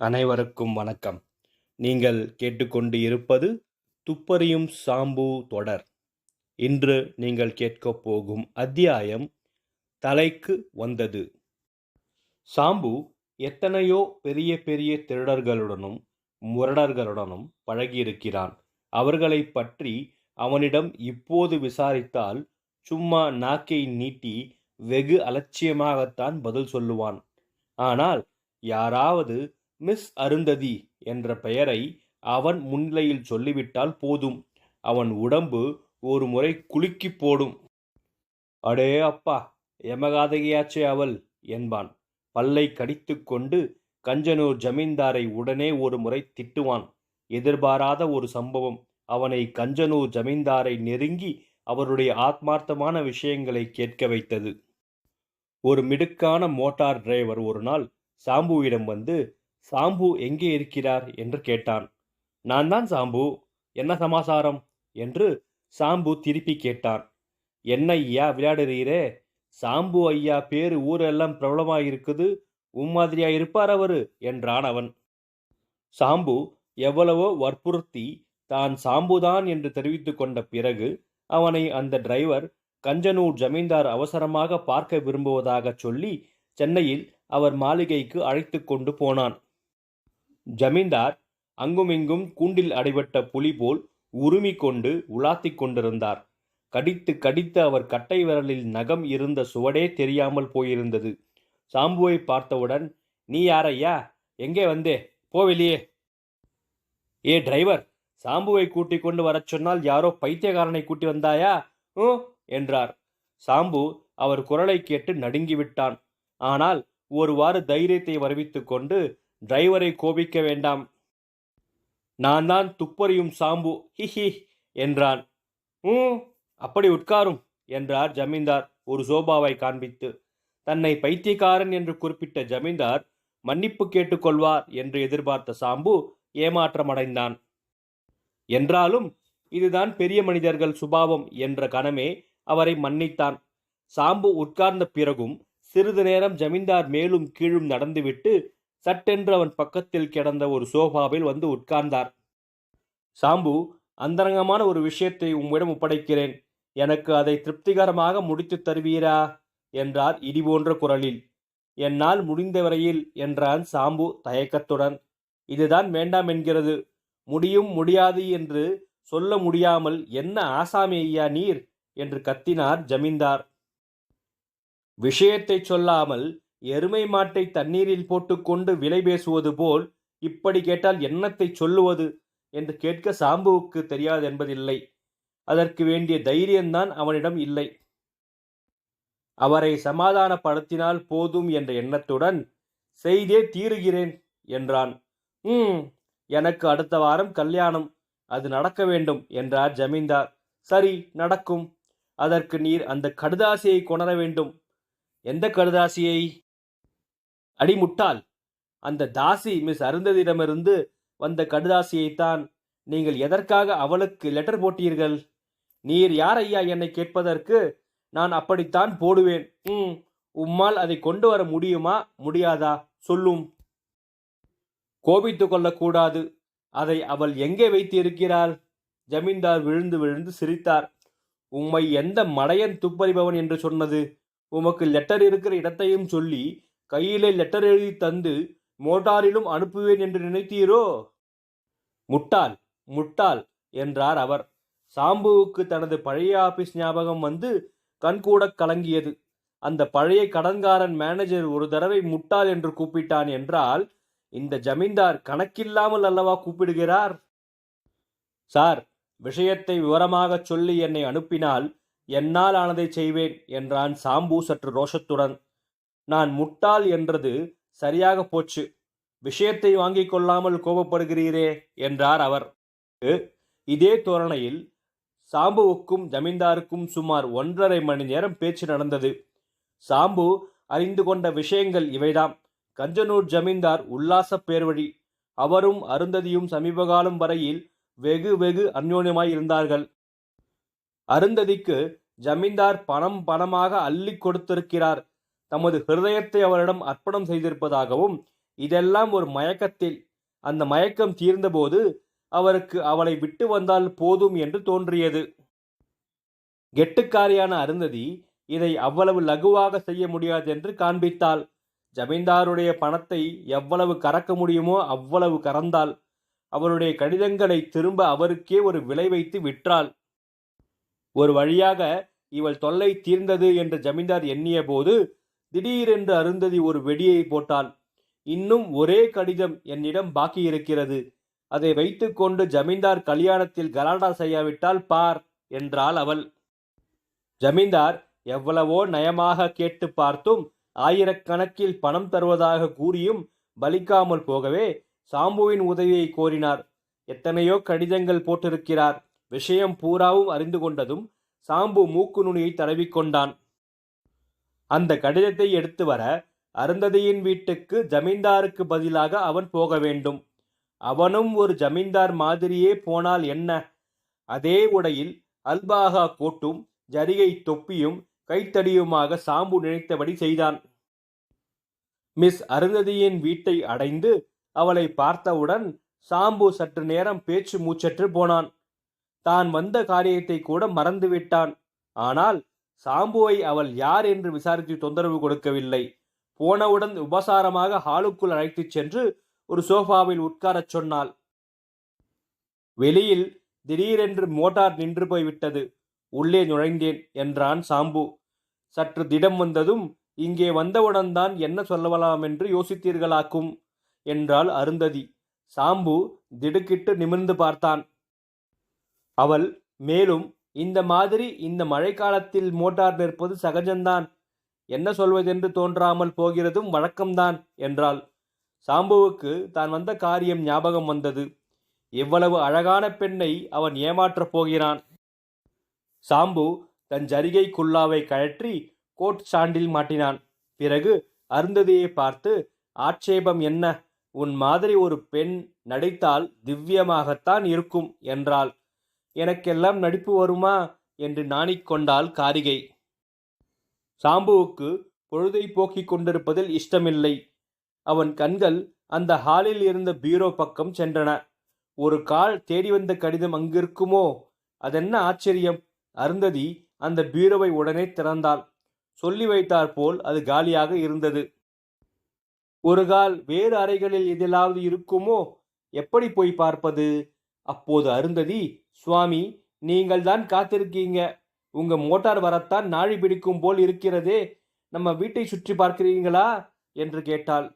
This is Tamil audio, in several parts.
அனைவருக்கும் வணக்கம். நீங்கள் கேட்டுக்கொண்டு இருப்பது துப்பறியும் சாம்பு தொடர். இன்று நீங்கள் கேட்கப் போகும் அத்தியாயம் தலைக்கு வந்தது. சாம்பு எத்தனையோ பெரிய பெரிய திருடர்களுடனும் முரடர்களுடனும் பழகியிருக்கிறான். அவர்களைப் பற்றி அவனிடம் இப்போது விசாரித்தால் சும்மா நாக்கை நீட்டி வெகு அலட்சியமாகத்தான் பதில் சொல்லுவான். ஆனால் யாராவது மிஸ் அருந்ததி என்ற பெயரை அவன் முன்னிலையில் சொல்லிவிட்டால் போதும். அவன் உடம்பு ஒரு முறை குலுக்கி போடும். அடே அப்பா எமகாதகியாச்சே அவள் என்பான். பல்லை கடித்துக்கொண்டு கஞ்சனூர் ஜமீன்தாரை உடனே ஒரு முறை திட்டுவான். எதிர்பாராத ஒரு சம்பவம். அவனை கஞ்சனூர் ஜமீன்தாரை நெருங்கி அவருடைய ஆத்மார்த்தமான விஷயங்களை கேட்க வைத்தது. ஒரு மிடுக்கான மோட்டார் டிரைவர் ஒரு நாள் சாம்புவிடம் வந்து சாம்பு எங்கே இருக்கிறார் என்று கேட்டான். நான் தான் சாம்பு. என்ன சமாசாரம்? என்று சாம்பு திருப்பி கேட்டான். என்ன ஐயா விளையாடுறீரே? சாம்பு ஐயா பேரு ஊரெல்லாம் பிரபலமாக இருக்குது உம்மாதிரியா இருப்பார் அவரு? என்றான் அவன். சாம்பு எவ்வளவோ வற்புறுத்தி தான் சாம்புதான் என்று தெரிவித்து கொண்ட பிறகு அவனை அந்த டிரைவர் கஞ்சனூர் ஜமீன்தார் அவசரமாக பார்க்க விரும்புவதாகச் சொல்லி சென்னையில் அவர் மாளிகைக்கு அழைத்து கொண்டு போனான். ஜமீன்தார் அங்குமிங்கும் கூண்டில் அடைபட்ட புலி போல் உருமி கொண்டு உலாத்திக் கொண்டிருந்தார். கடித்து கடித்து அவர் கட்டை விரலில் நகம் இருந்த சுவடே தெரியாமல் போயிருந்தது. சாம்புவை பார்த்தவுடன் நீ யாரையா எங்கே வந்தே? போ வெளியே. ஏ டிரைவர் சாம்புவை கூட்டிக் கொண்டு வரச் சொன்னால் யாரோ பைத்தியக்காரனை கூட்டி வந்தாயா? ஓ என்றார். சாம்பு அவர் குரலை கேட்டு நடுங்கிவிட்டான். ஆனால் ஒருவாறு தைரியத்தை வருவித்துக் கொண்டு டிரைவரை கோபிக்க வேண்டாம். நான் தான் துப்பறியும் சாம்பு. ஹிஹி என்றான். ம் அப்படி உட்காரும் என்றார் ஜமீன்தார் ஒரு சோபாவை காண்பித்து. தன்னை பைத்தியக்காரன் என்று குறிப்பிட்ட ஜமீன்தார் மன்னிப்பு கேட்டுக்கொள்வார் என்று எதிர்பார்த்த சாம்பு ஏமாற்றமடைந்தான். என்றாலும் இதுதான் பெரிய மனிதர்கள் சுபாவம் என்ற கணமே அவரை மன்னித்தான். சாம்பு உட்கார்ந்த பிறகும் சிறிது நேரம் ஜமீன்தார் மேலும் கீழும் நடந்துவிட்டு சட்டென்று அவன் பக்கத்தில் கிடந்த ஒரு சோஃபாவில் வந்து உட்கார்ந்தார். சாம்பு அந்தரங்கமான ஒரு விஷயத்தை உம்மிடம் ஒப்படைக்கிறேன். எனக்கு அதை திருப்திகரமாக முடித்து தருவீரா? என்றார் இடிபோன்ற குரலில். என்னால் முடிந்தவரையில் என்றான் சாம்பு தயக்கத்துடன். இதுதான் வேண்டாம் என்கிறது. முடியும் முடியாது என்று சொல்ல முடியாமல் என்ன ஆசாமி ஐயா நீர்? என்று கத்தினார் ஜமீன்தார். விஷயத்தை சொல்லாமல் எருமை மாட்டை தண்ணீரில் போட்டுக்கொண்டு விலை பேசுவது போல் இப்படி கேட்டால் என்னத்தை சொல்லுவது என்று கேட்க சாம்புவுக்கு தெரியாது என்பதில்லை. அதற்கு வேண்டிய தைரியம்தான் அவனிடம் இல்லை. அவரை சமாதானப்படுத்தினால் போதும் என்ற எண்ணத்துடன் செய்தே தீருகிறேன் என்றான். ம் எனக்கு அடுத்த வாரம் கல்யாணம். அது நடக்க வேண்டும் என்றார் ஜமீன்தார். சரி நடக்கும். அதற்கு நீர் அந்த கடுதாசியை கொணர வேண்டும். எந்த கடுதாசியை? அடிமுட்டாள். அந்த தாசி மிஸ் அருந்ததிடமிருந்து வந்த கடுதாசியைத்தான் நீங்கள் எதற்காக அவளுக்கு லெட்டர் போட்டீர்கள்? நீர் யார் ஐயா என்னை கேட்பதற்கு நான் அப்படித்தான் போடுவேன். ம் உம்மால் அதை கொண்டு வர முடியுமா? முடியாதா? சொல்லும். கோபித்து கொள்ளக்கூடாது. அதை அவள் எங்கே வைத்து இருக்கிறாள் ஜமீன்தார் விழுந்து விழுந்து சிரித்தார். உம்மை எந்த மடையன் துப்பறிபவன் என்று சொன்னது? உமக்கு லெட்டர் இருக்கிற இடத்தையும் சொல்லி கையிலே லெட்டர் எழுதி தந்து மோட்டாரிலும் அனுப்புவேன் என்று நினைத்தீரோ? முட்டாள் முட்டாள் என்றார் அவர். சாம்புவுக்கு தனது பழைய ஆபீஸ் ஞாபகம் வந்து கண்கூட கலங்கியது. அந்த பழைய கடன்காரன் மேனேஜர் ஒரு தடவை முட்டாள் என்று கூப்பிட்டான் என்றால் இந்த ஜமீன்தார் கணக்கில்லாமல் அல்லவா கூப்பிடுகிறார்? சார் விஷயத்தை விவரமாகச் சொல்லி என்னை அனுப்பினால் என்னால் ஆனதை செய்வேன் என்றான் சாம்பு சற்று ரோஷத்துடன். நான் முட்டாள் என்றது சரியாக போச்சு. விஷயத்தை வாங்கிக் கொள்ளாமல் கோபப்படுகிறீரே என்றார் அவர். இதே தோரணையில் சாம்புவுக்கும் ஜமீன்தாருக்கும் சுமார் ஒன்றரை மணி நேரம் பேச்சு நடந்தது. சாம்பு அறிந்து கொண்ட விஷயங்கள் இவைதாம். கஞ்சனூர் ஜமீன்தார் உல்லாச பேர்வழி. அவரும் அருந்ததியும் சமீபகாலம் வரையில் வெகு வெகு அந்யோன்யமாய் இருந்தார்கள். அருந்ததிக்கு ஜமீன்தார் பணம் பணமாக அள்ளி கொடுத்திருக்கிறார். தமது ஹிருதயத்தை அவரிடம் அர்ப்பணம் செய்திருப்பதாகவும் இதெல்லாம் ஒரு மயக்கத்தில் அந்த மயக்கம் தீர்ந்தபோது அவருக்கு அவளை விட்டு வந்தால் போதும் என்று தோன்றியது. கெட்டுக்காரியான அருந்ததி இதை அவ்வளவு லகுவாக செய்ய முடியாது என்று காண்பித்தாள். ஜமீன்தாருடைய பணத்தை எவ்வளவு கறக்க முடியுமோ அவ்வளவு கறந்தாள். அவருடைய கடிதங்களை திரும்ப அவருக்கே ஒரு விலை வைத்து விற்றாள். ஒரு வழியாக இவள் தொல்லை தீர்ந்தது என்று ஜமீன்தார் எண்ணிய போது திடீரென்று அருந்ததி ஒரு வெடியை போட்டாள். இன்னும் ஒரே கடிதம் என்னிடம் பாக்கி இருக்கிறது. அதை வைத்துக்கொண்டு ஜமீன்தார் கல்யாணத்தில் கலாடா செய்யாவிட்டால் பார் என்றாள் அவள். ஜமீன்தார் எவ்வளவோ நயமாக கேட்டு பார்த்தும் ஆயிரக்கணக்கில் பணம் தருவதாக கூறியும் பலிக்காமல் போகவே சாம்புவின் உதவியை கோரினார். எத்தனையோ கடிதங்கள் போட்டிருக்கிறார். விஷயம் பூராவும் அறிந்து கொண்டதும் சாம்பு மூக்கு நுனியை தடவிக்கொண்டான் அந்த கடிதத்தை எடுத்து வர அருந்ததியின் வீட்டுக்கு ஜமீன்தாருக்கு பதிலாக அவன் போக வேண்டும். அவனும் ஒரு ஜமீன்தார் மாதிரியே போனால் என்ன? அதே உடையில் அல்பாகா கோட்டும் ஜரிகை தொப்பியும் கைத்தடியுமாக சாம்பு நினைத்தபடி செய்தான். மிஸ் அருந்ததியின் வீட்டை அடைந்து அவளை பார்த்தவுடன் சாம்பு சற்று நேரம் பேச்சு மூச்சற்று போனான். தான் வந்த காரியத்தை கூட மறந்துவிட்டான். ஆனால் சாம்புவை அவள் யார் என்று விசாரித்து தொந்தரவு கொடுக்கவில்லை. போனவுடன் உபசாரமாக ஹாலுக்குள் அழைத்துச் சென்று ஒரு சோஃபாவில் உட்காரச் சொன்னாள். வெளியில் திடீரென்று மோட்டார் நின்று போய்விட்டது. உள்ளே நுழைந்தேன் என்றான் சாம்பு. சற்று திடம் வந்ததும் இங்கே வந்தவுடன் தான் என்ன சொல்லவலாம் என்று யோசித்தீர்களாக்கும் என்றாள் அருந்ததி. சாம்பு திடுக்கிட்டு நிமிர்ந்து பார்த்தான். அவள் மேலும் இந்த மாதிரி இந்த மழைக்காலத்தில் மோட்டார் நிற்பது சகஜம்தான். என்ன சொல்வதென்று தோன்றாமல் போகிறதும் வழக்கம்தான் என்றாள். சாம்புவுக்கு தான் வந்த காரியம் ஞாபகம் வந்தது. எவ்வளவு அழகான பெண்ணை அவன் ஏமாற்றப் போகிறான். சாம்பு தன் ஜரிகை குல்லாவை கழற்றி கோட் சாண்டில் மாட்டினான். பிறகு அருந்ததியை பார்த்து ஆட்சேபம் என்ன? உன் மாதிரி ஒரு பெண் நடித்தால் திவ்யமாகத்தான் இருக்கும் என்றாள். எனக்கெல்லாம் நடிப்பு வருமா? என்று நாணிக்கொண்டாள் காரிகை. சாம்புவுக்கு பொழுதை போக்கிக் கொண்டிருப்பதில் இஷ்டமில்லை. அவன் கண்கள் அந்த ஹாலில் இருந்த பீரோ பக்கம் சென்றன. ஒரு கால் தேடி வந்த கடிதம் அங்கிருக்குமோ? அதென்ன ஆச்சரியம்? அருந்ததி அந்த பீரோவை உடனே திறந்தாள். சொல்லி வைத்தாற்போல் அது காலியாக இருந்தது. ஒரு கால் வேறு அறைகளில் எதிலாவது இருக்குமோ? எப்படி போய் பார்ப்பது? அப்போது அருந்ததி சுவாமி நீங்கள் தான் காத்திருக்கீங்க. உங்க மோட்டார் வரத்தான் நாழி பிடிக்கும் போல் இருக்கிறதே. நம்ம வீட்டை சுற்றி பார்க்கிறீங்களா என்று கேட்டாள்.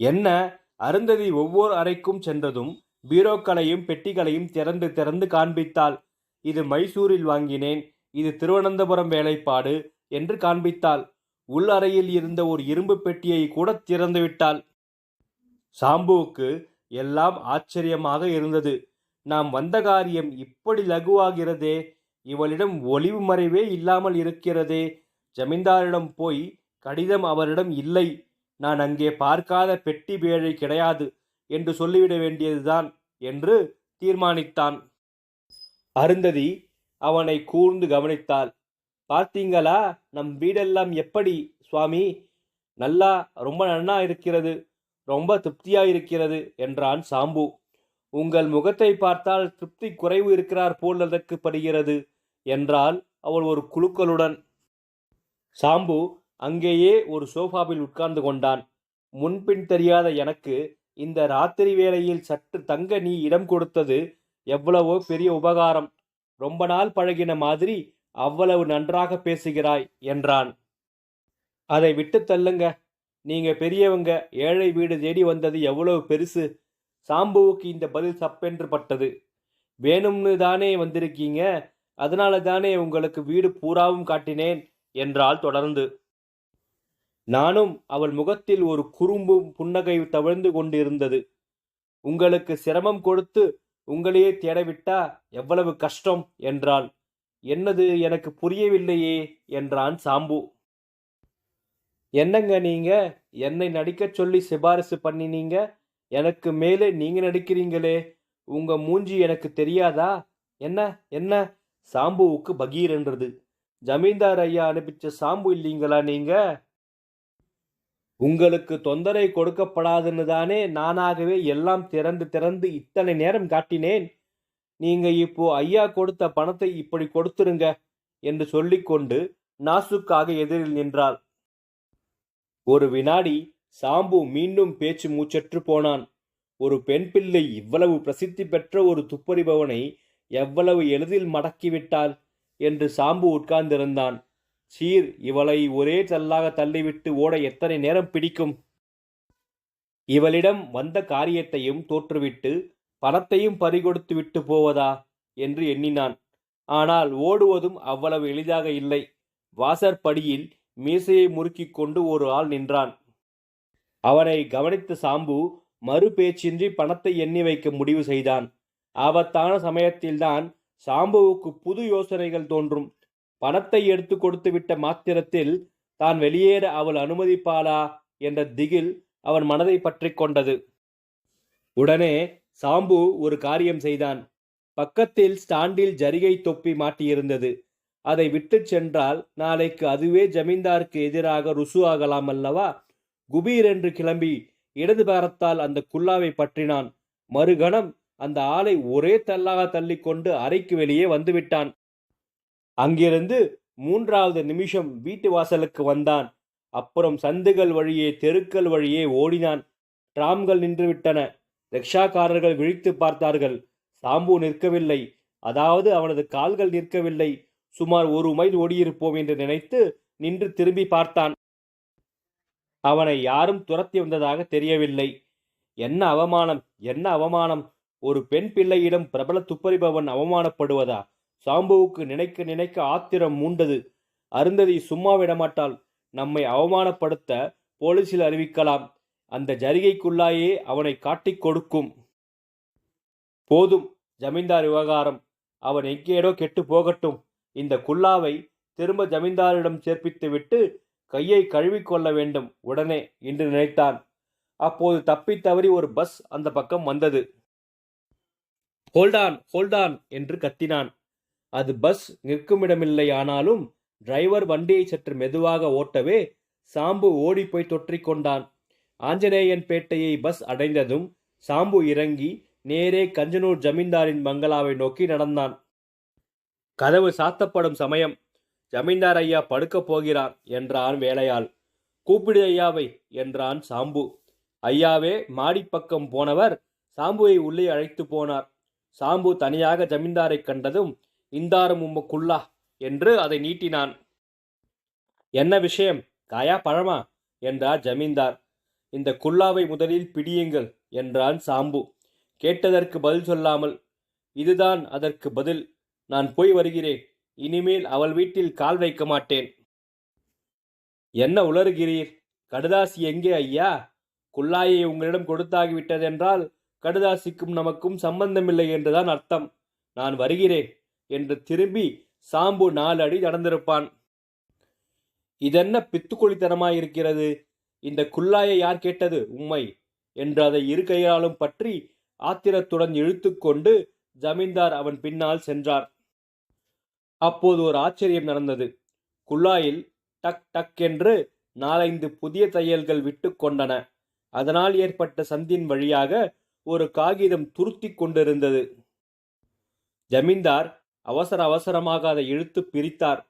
என்ன? அருந்ததி ஒவ்வொரு அறைக்கும் சென்றதும் பீரோக்களையும் பெட்டிகளையும் திறந்து திறந்து காண்பித்தாள். இது மைசூரில் வாங்கினேன். இது திருவனந்தபுரம் வேலைப்பாடு என்று காண்பித்தாள். உள் அறையில் இருந்த ஒரு இரும்பு பெட்டியை கூட திறந்துவிட்டாள். சாம்புவுக்கு எல்லாம் ஆச்சரியமாக இருந்தது. நாம் வந்த காரியம் இப்படி லகுவாகிறதே? இவளிடம் ஒளிவு மறைவே இல்லாமல் இருக்கிறதே. ஜமீன்தாரிடம் போய் கடிதம் அவரிடம் இல்லை. நான் அங்கே பார்க்காத பெட்டி பேழை கிடையாது என்று சொல்லிவிட வேண்டியதுதான் என்று தீர்மானித்தான். அருந்ததி அவனை கூர்ந்து கவனித்தாள். பார்த்தீங்களா? நம் வீடெல்லாம் எப்படி? சுவாமி நல்லா ரொம்ப நன்னா இருக்கிறது ரொம்ப திருப்தியா இருக்கிறது என்றான் சாம்பு. உங்கள் முகத்தை பார்த்தால் திருப்தி குறைவு இருக்கிறார் போல் அதற்கு படுகிறது என்றால் அவள் ஒரு குழுக்களுடன் சாம்பு அங்கேயே ஒரு சோஃபாவில் உட்கார்ந்து கொண்டான். முன்பின் தெரியாத எனக்கு இந்த ராத்திரி வேளையில் சற்று தங்க நீ இடம் கொடுத்தது எவ்வளவோ பெரிய உபகாரம். ரொம்ப நாள் பழகின மாதிரி அவ்வளவு நன்றாக பேசுகிறாய் என்றான். அதை விட்டு தள்ளுங்க. நீங்க பெரியவங்க ஏழை வீடு தேடி வந்தது எவ்வளவு பெருசு. சாம்புவுக்கு இந்த பதில் சப்பென்று பட்டது வேணும்னு தானே வந்திருக்கீங்க. அதனால தானே உங்களுக்கு வீடு பூராவும் காட்டினேன் என்றாள் தொடர்ந்து. நானும் அவள் முகத்தில் ஒரு குறும்பும் புன்னகை தவிழ்ந்து கொண்டிருந்தது. உங்களுக்கு சிரமம் கொடுத்து உங்களையே தேடவிட்டா எவ்வளவு கஷ்டம் என்றாள். என்னது எனக்கு புரியவில்லையே என்றான் சாம்பு. என்னங்க நீங்க? என்னை நடிக்கச் சொல்லி சிபாரிசு பண்ணினீங்க? எனக்கு மேலே நீங்க நடிக்கிறீங்களே உங்க மூஞ்சி எனக்கு தெரியாதா? என்ன என்ன? சாம்புவுக்கு பகீர் என்றது. ஜமீன்தார் ஐயா அனுப்பிச்ச சாம்பு இல்லைங்களா நீங்க? உங்களுக்கு தொந்தரை கொடுக்கப்படாதுன்னு தானே நானாகவே எல்லாம் திறந்து திறந்து இத்தனை நேரம் காட்டினேன். நீங்க இப்போ ஐயா கொடுத்த பணத்தை இப்படி கொடுத்துருங்க என்று சொல்லிக்கொண்டு நாசுக்காக எதிரில் நின்றாள். ஒரு வினாடி சாம்பு மீண்டும் பேச்சு மூச்சற்று போனான். ஒரு பெண் பிள்ளை இவ்வளவு பிரசித்தி பெற்ற ஒரு துப்பறிபவனை எவ்வளவு எளிதில் மடக்கிவிட்டாள் என்று சாம்பு உட்கார்ந்திருந்தான். சீர் இவளை ஒரே தள்ளாக தள்ளிவிட்டு ஓட எத்தனை நேரம் பிடிக்கும்? இவளிடம் வந்த காரியத்தையும் தோற்றுவிட்டு பணத்தையும் பறிகொடுத்து விட்டு போவதா? என்று எண்ணினான். ஆனால் ஓடுவதும் அவ்வளவு எளிதாக இல்லை. வாசற்படியில் மீசையை முறுக்கிக் கொண்டு ஒரு ஆள் நின்றான். அவனை கவனித்த சாம்பு மறு பேச்சின்றி பணத்தை எண்ணி வைக்க முடிவு செய்தான். ஆபத்தான சமயத்தில்தான் சாம்புவுக்கு புது யோசனைகள் தோன்றும். பணத்தை எடுத்து கொடுத்து விட்ட மாத்திரத்தில் தான் வெளியேற அவள் அனுமதிப்பாளா என்ற திகில் அவன் மனதை பற்றி கொண்டது. உடனே சாம்பு ஒரு காரியம் செய்தான். பக்கத்தில் ஸ்டாண்டில் ஜரிகை தொப்பி மாட்டியிருந்தது. அதை விட்டுச் சென்றால் நாளைக்கு அதுவே ஜமீன்தாருக்கு எதிராக ருசு ஆகலாம் அல்லவா? குபீர் என்று கிளம்பி இடது பாரத்தால் அந்த குல்லாவை பற்றினான். மறுகணம் அந்த ஆளை ஒரே தள்ளாக தள்ளிக்கொண்டு அறைக்கு வெளியே வந்துவிட்டான். அங்கிருந்து மூன்றாவது நிமிஷம் வீட்டு வாசலுக்கு வந்தான். அப்புறம் சந்துகள் வழியே தெருக்கள் வழியே ஓடினான். டிராம்கள் நின்றுவிட்டன. ரிக்ஷாக்காரர்கள் விழித்து பார்த்தார்கள். சாம்பு நிற்கவில்லை. அதாவது அவனது கால்கள் நிற்கவில்லை. சுமார் ஒரு மைல் ஓடியிருப்போம் என்று நினைத்து நின்று திரும்பி பார்த்தான். அவனை யாரும் துரத்தி வந்ததாக தெரியவில்லை. என்ன அவமானம்? என்ன அவமானம்? ஒரு பெண் பிள்ளையிடம் பிரபல துப்பறிபவன் அவமானப்படுவதா? சாம்புவுக்கு நினைக்க நினைக்க ஆத்திரம் மூண்டது. அருந்ததி சும்மா விடமாட்டாள். நம்மை அவமானப்படுத்த போலீசில் அறிவிக்கலாம். அந்த ஜரிகைக்குள்ளாயே அவனை காட்டிக் கொடுக்கும். போதும் ஜமீன்தார் விவகாரம். அவன் எங்கேடோ கெட்டு போகட்டும். இந்த குல்லாவை திரும்ப ஜமீன்தாரிடம் சேர்ப்பித்துவிட்டு கையை கழுவிக்கொள்ள வேண்டும். உடனே என்று நினைத்தான். அப்போது தப்பி தவறி ஒரு பஸ் அந்த பக்கம் வந்தது. ஹோல்டான் ஹோல்டான் என்று கத்தினான். அது பஸ் நிற்குமிடமில்லை ஆனாலும் டிரைவர் வண்டியை சற்று மெதுவாக ஓட்டவே சாம்பு ஓடிப்போய் தொற்றிக்கொண்டான் ஆஞ்சநேயன் பேட்டையை பஸ் அடைந்ததும் சாம்பு இறங்கி நேரே கஞ்சனூர் ஜமீன்தாரின் பங்களாவை நோக்கி நடந்தான். கதவு சாத்தப்படும் சமயம். ஜமீன்தார் ஐயா படுக்கப் போகிறார் என்றான் வேலையாள். கூப்பிடு ஐயாவை என்றான் சாம்பு. ஐயாவே மாடிப்பக்கம் போனவர் சாம்புவை உள்ளே அழைத்து போனார். சாம்பு தனியாக ஜமீன்தாரை கண்டதும் இந்தாரம் உம்மக்குள்ளா என்று அதை நீட்டினான். என்ன விஷயம்? காயா பழமா? என்றார் ஜமீன்தார். இந்த குல்லாவை முதலில் பிடியுங்கள் என்றான் சாம்பு. கேட்டதற்கு பதில் சொல்லாமல் இதுதான் அதற்கு பதில். நான் போய் வருகிறேன். இனிமேல் அவள் வீட்டில் கால் வைக்க மாட்டேன். என்ன உளறுகிறீர்? கடுதாசி எங்கே ஐயா? குல்லாயை உங்களிடம் கொடுத்தாகிவிட்டதென்றால் கடுதாசிக்கும் நமக்கும் சம்பந்தமில்லை என்றுதான் அர்த்தம். நான் வருகிறேன் என்று திரும்பி சாம்பு நாலு அடி நடந்திருப்பான். இதென்ன பித்துக்குழித்தனமாயிருக்கிறது? இந்த குல்லாயை யார் கேட்டது? உம்மை என்று அதை இரு கையாலும் பற்றி ஆத்திரத்துடன் இழுத்துக்கொண்டு ஜமீன்தார் அவன் பின்னால் சென்றார். அப்போது ஒரு ஆச்சரியம் நடந்தது. குழாயில் டக் டக் என்று நாலைந்து புதிய தையல்கள் விட்டு கொண்டன. அதனால் ஏற்பட்ட சந்தின் வழியாக ஒரு காகிதம் துருத்தி கொண்டிருந்தது. ஜமீன்தார் அவசர அவசரமாக அதை இழுத்து பிரித்தார்.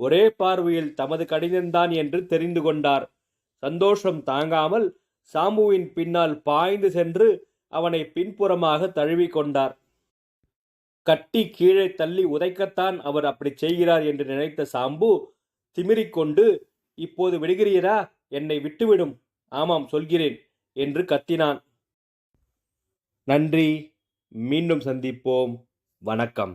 ஒரே பார்வையில் தமது கடிதம்தான் என்று தெரிந்து கொண்டார். சந்தோஷம் தாங்காமல் சாமுவின் பின்னால் பாய்ந்து சென்று அவனை பின்புறமாக தழுவி கொண்டார். கட்டி கீழே தள்ளி உதைக்கத்தான் அவர் அப்படி செய்கிறார் என்று நினைத்த சாம்பு திமிரிக்கொண்டு இப்போது விடுகிறீரா? என்னை விட்டுவிடும். ஆமாம் சொல்கிறேன் என்று கத்தினான். நன்றி. மீண்டும் சந்திப்போம். வணக்கம்.